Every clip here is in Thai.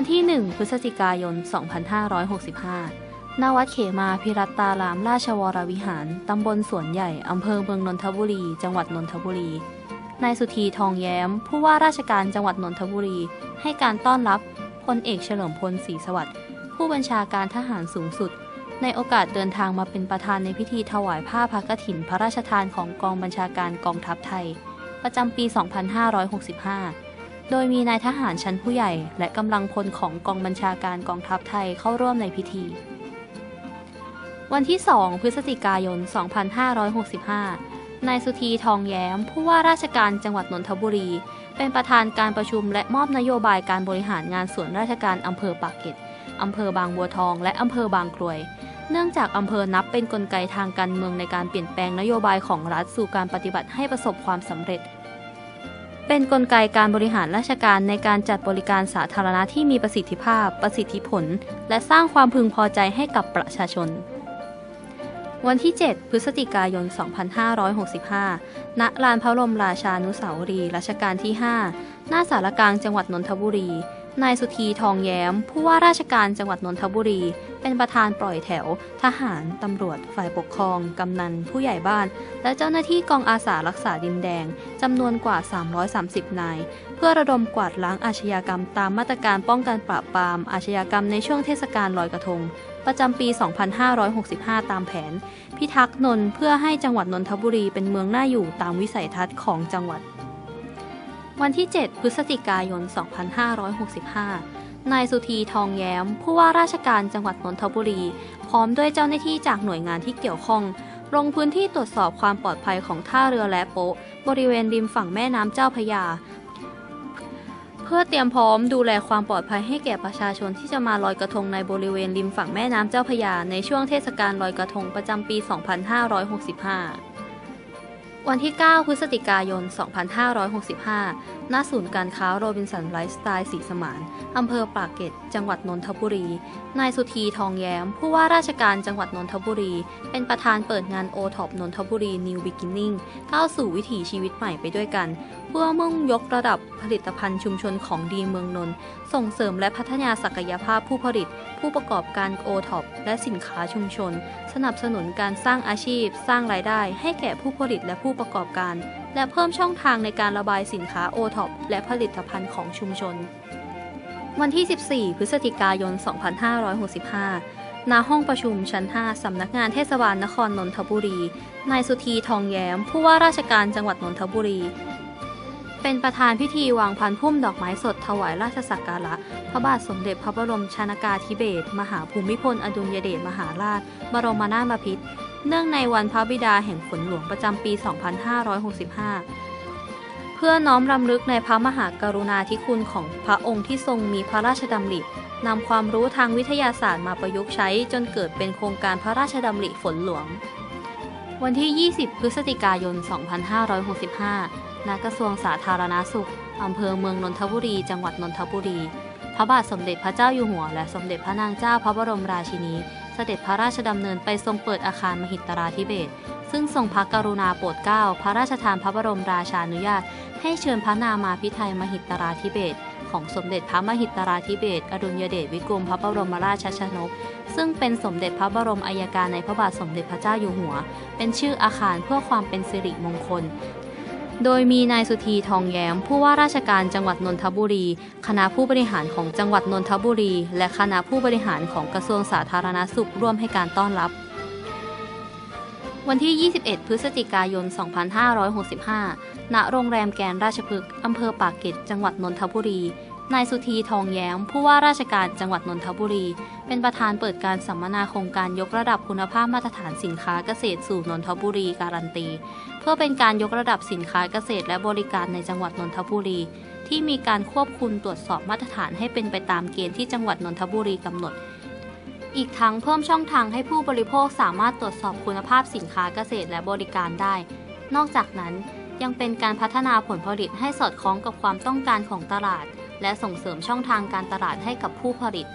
วันที่ 1 พฤศจิกายน 2565 ณ วัดเขมาพิรัตตาราม ราชวรวิหาร ตำบลสวนใหญ่ อำเภอเมืองนนทบุรี จังหวัดนนทบุรี นายสุธีทองแย้ม ผู้ว่าราชการจังหวัดนนทบุรี ให้การต้อนรับพลเอกเฉลิมพลศรีสวัสดิ์ ผู้บัญชาการทหารสูงสุด ในโอกาสเดินทางมาเป็นประธานในพิธีถวายผ้าพระกฐินพระราชทานของกองบัญชาการกองทัพไทย ประจำปี 2565 โดยมีนายทหารชั้นผู้ใหญ่ และกำลังพลของกองบัญชาการกองทัพไทยเข้าร่วมในพิธี วันที่ 2 พฤศจิกายน 2565 นายสุธีทองแย้ม ผู้ว่าราชการจังหวัดนนทบุรี เป็นประธานการประชุมและมอบนโยบายการบริหารงานส่วนราชการอำเภอปากเกร็ดอำเภอบางบัวทอง และอำเภอบางกรวย เนื่องจากอำเภอนับเป็นนกลไกทางการเมืองในการเปลี่ยนแปลงนโยบายของรัฐสู่การปฏิบัติให้ประสบความสำเร็จ เป็นนกลไกการบริหารราชการในการจัดบริการสาธารณะที่มีประสิทธิภาพ ประสิทธิผล และสร้างความพึงพอใจให้กับประชาชน วันที่ 7 พฤศจิกายน 2565 ณ ลานพระบรมราชานุสาวรีย์รัชกาลที่ 5 หน้าสารกลางจังหวัดนนทบุรี นายสุธีทองแย้ม ผู้ว่าราชการจังหวัดนนทบุรี เป็นประธานปล่อยแถว ทหาร ตำรวจ ฝ่ายปกครอง กำนัน ผู้ใหญ่บ้าน และเจ้าหน้าที่กองอาสารักษาดินแดง จำนวนกว่า 330 นาย เพื่อระดมกวาดล้างอาชญากรรมตามมาตรการป้องกันปราบปราม อาชญากรรมในช่วงเทศกาลลอยกระทง ประจำปี 2565 ตามแผน พิทักษ์นนเพื่อให้จังหวัดนนทบุรีเป็นเมืองน่าอยู่ตามวิสัยทัศน์ของจังหวัด วันที่ 7 พฤศจิกายน 2565 นายสุธีทองแย้ม ผู้ว่าราชการจังหวัดนนทบุรี พร้อมด้วยเจ้าหน้าที่จากหน่วยงานที่เกี่ยวข้อง ลงพื้นที่ตรวจสอบความปลอดภัยของท่าเรือและโป๊ะ บริเวณริมฝั่งแม่น้ำเจ้าพยา เพื่อเตรียมพร้อมดูแลความปลอดภัยให้แก่ประชาชนที่จะมาลอยกระทงในบริเวณริมฝั่งแม่น้ำเจ้าพยา ในช่วงเทศกาลลอยกระทงประจำปี 2565 วันที่ 9 พฤศจิกายน 2565 ณ ศูนย์การค้าโรบินสันไลฟ์สไตล์สีสมาน อำเภอปากเกร็ด จังหวัดนนทบุรี นายสุธีทองแย้ม ผู้ว่าราชการจังหวัดนนทบุรี เป็นประธานเปิดงานโอท็อปนนทบุรีนิวบิกินนิ่งก้าวสู่วิถีชีวิตใหม่ไปด้วยกัน เพื่อมุ่งยกระดับผลิตภัณฑ์ชุมชนของดีเมืองนนท์ส่งเสริมและพัฒนาศักยภาพผู้ผลิต ผู้ประกอบการโอท็อปและสินค้าชุมชน สนับสนุนการสร้างอาชีพ สร้างรายได้ให้แก่ผู้ผลิตและผู้ประกอบการ และเพิ่มช่องทางในการระบายสินค้าโอท็อปและผลิตภัณฑ์ของชุมชน วันที่ 14 พฤศจิกายน 2565ณห้องประชุมชั้น 5 สำนักงานเทศบาลนครนนทบุรี นายสุธีทองแย้ม ผู้ว่าราชการจังหวัดนนทบุรี เป็นประธานพิธีวางพันพุ่มดอกไม้สดถวายราชสักการะ พระบาทสมเด็จพระบรมชนากาธิเบศรมหาภูมิพลอดุลยเดชมหาราช บรมนาถบพิตรเนื่องในวันพระบิดาแห่งฝนหลวงประจำปี 2565 เพื่อน้อมรำลึกในพระมหากรุณาธิคุณของพระองค์ที่ทรงมีพระราชดำรินำความรู้ทางวิทยาศาสตร์มาประยุกต์ใช้จนเกิดเป็นโครงการพระราชดำริฝนหลวง วันที่ 20 พฤศจิกายน 2565 ณกระทรวงสาธารณาสุข อำเภอเมืองนนทบุรี จังหวัดนนทบุรี พระบาทสมเด็จพระเจ้าอยู่หัว และสมเด็จพระนางเจ้าพระบรมราชินี เสด็จพระราชดำเนินไปทรงเปิดอาคารมหิตราธิเบศซึ่งทรงพระกรุณาโปรดเกล้าพระราชทานพระบรมราชานุญาต ให้เชิญพระนามาพิไทยมหิตราธิเบศของสมเด็จพระมหิตราธิเบศอดุลยเดชวิกรมพระบรมราชชนก ซึ่งเป็นสมเด็จพระบรมอัยการในพระบาทสมเด็จพระเจ้าอยู่หัว เป็นชื่ออาคารเพื่อความเป็นสิริมงคล โดยมีนายสุธีทองแย้ม ผู้ว่าราชการจังหวัดนนทบุรี คณะผู้บริหารของจังหวัดนนทบุรี และคณะผู้บริหารของกระทรวงสาธารณสุขร่วมให้การต้อนรับ วันที่ 21 พฤศจิกายน 2565 ณ โรงแรมแกนราชพฤกษ์อำเภอปากเกร็ด จังหวัดนนทบุรี นายสุธีทองแย้ม ผู้ว่าราชการจังหวัดนนทบุรี เป็นประธานเปิดการสัมมนาโครงการยกระดับคุณภาพมาตรฐานสินค้าเกษตรสู่นนทบุรีการันตี เพื่อเป็นการยกระดับสินค้าเกษตรและบริการในจังหวัดนนทบุรี ที่มีการควบคุมตรวจสอบมาตรฐานให้เป็นไปตามเกณฑ์ที่จังหวัดนนทบุรีกำหนด อีกทั้งเพิ่มช่องทางให้ผู้บริโภคสามารถตรวจสอบคุณภาพสินค้าเกษตรและบริการได้ นอกจากนั้นยังเป็นการพัฒนาผลผลิตให้สอดคล้องกับความต้องการของตลาด และส่งเสริมช่องทางการตลาดให้กับผู้ผลิต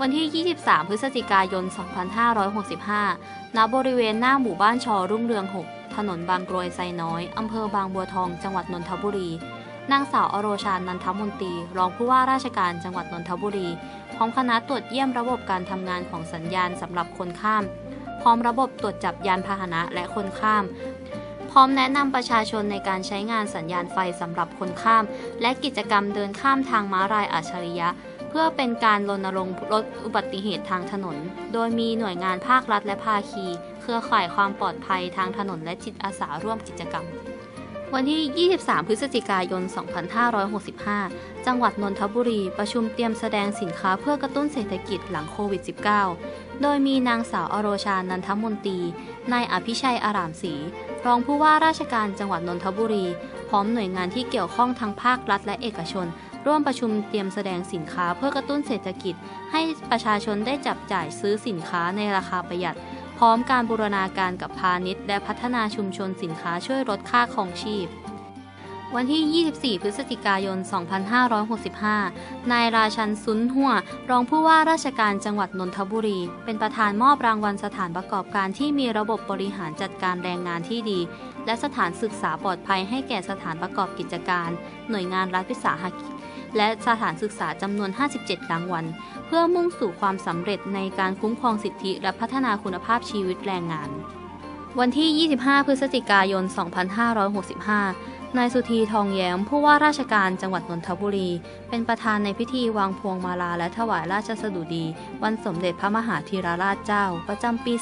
วันที่ 23 พฤศจิกายน 2565 ณ บริเวณหน้าหมู่บ้านชอรุ่งเรือง 6 ถนนบางกรวยไซน้อย อำเภอบางบัวทอง จังหวัดนนทบุรี นางสาวอโรชานันทมนตรี รองผู้ว่าราชการจังหวัดนนทบุรี พร้อมคณะตรวจเยี่ยมระบบการทำงานของสัญญาณสำหรับคนข้าม พร้อมระบบตรวจจับยานพาหนะและคนข้าม ร้อมแนะนำประชาชนในการใช้งานสัญญาณไฟสำหรับคนข้าม และกิจกรรมเดินข้ามทางม้าลายอัจฉริยะ เพื่อเป็นการรณรงค์ลดอุบัติเหตุทางถนน โดยมีหน่วยงานภาครัฐและภาคี เครือข่ายความปลอดภัยทางถนนและจิตอาสาร่วมกิจกรรมวันที่ 23 พฤศจิกายน 2565 จังหวัดนนทบุรีประชุมเตรียมแสดงสินค้าเพื่อกระตุ้นเศรษฐกิจหลังโควิด -19 โดยมีนางสาวอโรชา นันทมนตรี นายอภิชัยอารามศรี รองผู้ว่าราชการจังหวัดนนทบุรี พร้อมหน่วยงานที่เกี่ยวข้องทั้งภาครัฐและเอกชน ร่วมประชุมเตรียมแสดงสินค้าเพื่อกระตุ้นเศรษฐกิจ ให้ประชาชนได้จับจ่ายซื้อสินค้าในราคาประหยัด พร้อมการบูรณาการกับพาณิชย์ และพัฒนาชุมชนสินค้าช่วยลดค่าครองชีพ วันที่ 24 พฤศจิกายน 2565 นายราชันซุนหัว รองผู้ว่าราชการจังหวัดนนทบุรี เป็นประธานมอบรางวัลสถานประกอบการที่มีระบบบริหารจัดการแรงงานที่ดี และสถานศึกษาปลอดภัยให้แก่สถานประกอบกิจการ หน่วยงานรัฐวิสาหกิจ และสถานศึกษาจำนวน 57 รางวัล เพื่อมุ่งสู่ความสำเร็จในการคุ้มครองสิทธิและพัฒนาคุณภาพชีวิตแรงงาน วันที่ 25 พฤศจิกายน 2565 นายสุธีทองแย้มผู้ว่าราชการจังหวัดนนทบุรี เป็นประธานในพิธีวางพวงมาลาและถวายราชสดุดี วันสมเด็จพระมหาธีรราชเจ้า ประจำปี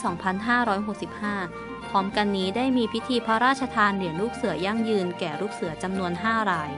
2565 พร้อมกันนี้ได้มีพิธีพระราชทานเหรียญลูกเสือยั่งยืนแก่ลูกเสือจำนวน 5 ราย